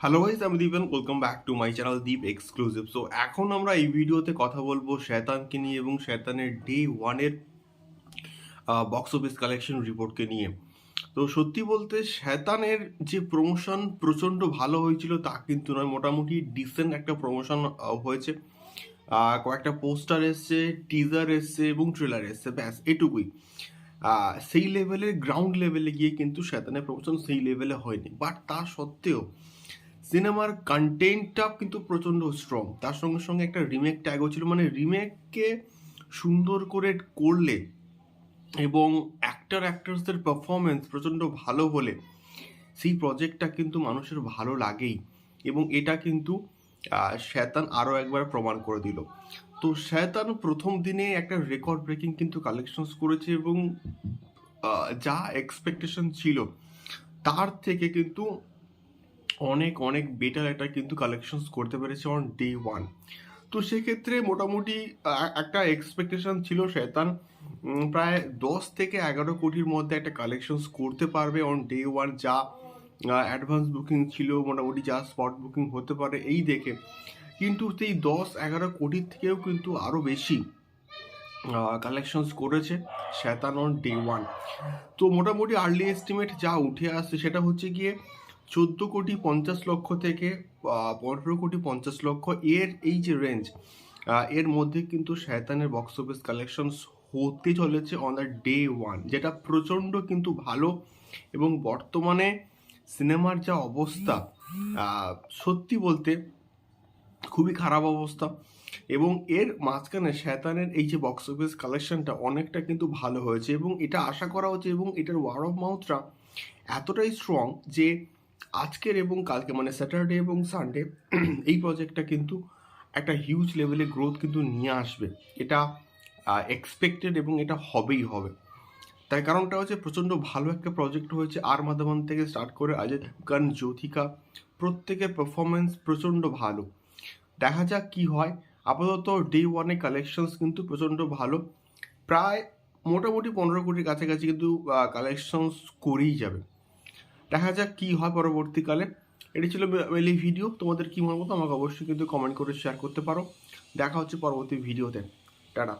Hello guys আমি Dipen welcome back to my channel Deep exclusive so এখন আমরা এই ভিডিওতে কথা বলব শয়তানকে নিয়ে এবং শয়তানের ডে ওয়ানের বক্স অফিস কালেকশন রিপোর্টকে নিয়ে। তো সত্যি বলতে শয়তানের যে প্রমোশন প্রচণ্ড ভালো হয়েছিল, তা কিন্তু নয়। মোটামুটি ডিসেন্ট একটা প্রমোশন হয়েছে। কয়েকটা পোস্টার এসছে টিজার এসছে এবং ট্রেলার এসছে। ব্যাস, এটুকুই। সেই লেভেলের গ্রাউন্ড লেভেলে গিয়ে কিন্তু শয়তানের প্রমোশন সেই লেভেলে হয়নি। বাট তা সত্ত্বেও সিনেমার কন্টেন্টটা কিন্তু প্রচণ্ড স্ট্রং তার সঙ্গে সঙ্গে একটা রিমেক ট্যাগও ছিল। মানে রিমেককে সুন্দর করে করলে এবং অ্যাক্টার অ্যাক্ট্রেসদের পারফরমেন্স প্রচণ্ড ভালো হলে সেই প্রজেক্টটা কিন্তু মানুষের ভালো লাগেই। এবং এটা কিন্তু শয়তান আরও একবার প্রমাণ করে দিল। তো শ্যাতান প্রথম দিনে একটা রেকর্ড ব্রেকিং কিন্তু কালেকশনস করেছে এবং যা এক্সপেকটেশন ছিল, তার থেকে কিন্তু অনেক অনেক বেটার একটা কিন্তু কালেকশনস করতে পেরেছে অন ডে ওয়ান তো সেক্ষেত্রে মোটামুটি একটা এক্সপেকটেশন ছিল শয়তান উম, প্রায় দশ থেকে এগারো কোটির মধ্যে একটা কালেকশনস করতে পারবে অন ডে ওয়ান যা অ্যাডভান্স বুকিং ছিল মোটামুটি যা স্পট বুকিং হতে পারে এই দেখে। কিন্তু সেই দশ এগারো কোটির থেকেও কিন্তু আরও বেশি কালেকশনস করেছে শয়তান অন ডে ওয়ান তো মোটামুটি আর্লি এস্টিমেট যা উঠে আসছে সেটা হচ্ছে গিয়ে চোদ্দ কোটি পঞ্চাশ লক্ষ থেকে পনেরো কোটি পঞ্চাশ লক্ষ এর এই যে রেঞ্জ এর মধ্যে কিন্তু শয়তানের বক্স অফিস কালেকশনস হতে চলেছে অন দ্য ডে ওয়ান যেটা প্রচণ্ড কিন্তু ভালো এবং বর্তমানে সিনেমার যা অবস্থা সত্যি বলতে খুবই খারাপ অবস্থা এবং এর মাঝখানে শয়তানের এই যে বক্স অফিস কালেকশনটা অনেকটা কিন্তু ভালো হয়েছে এবং এটা আশা করা হচ্ছে এবং এটার ওয়ার্ড অফ মাউথটা এতটাই স্ট্রং যে আজকের এবং কালকে মানে স্যাটারডে এবং সানডে এই প্রজেক্টটা কিন্তু একটা হিউজ লেভেলে গ্রোথ কিন্তু নিয়ে আসবে। এটা এক্সপেক্টেড এবং এটা হবেই হবে। তার কারণটা হচ্ছে প্রচণ্ড ভালো একটা প্রজেক্ট হয়েছে। আর মাধবন থেকে স্টার্ট করে অজয় দেবগান জ্যোতিকা প্রত্যেকের পারফরমেন্স প্রচণ্ড ভালো। দেখা যাক কি হয়। আপাতত ডে ওয়ানে কালেকশনস কিন্তু প্রচণ্ড ভালো। প্রায় মোটামুটি পনেরো কোটির কাছাকাছি কিন্তু কালেকশনস করেই যাবে। দেখা যাক কী হয় পরবর্তীকালে। এটি ছিল এই ভিডিও। তোমাদের কী মনে মতো আমাকে অবশ্যই কিন্তু কমেন্ট করে শেয়ার করতে পারো। দেখা হচ্ছে পরবর্তী ভিডিওতে। টাটা।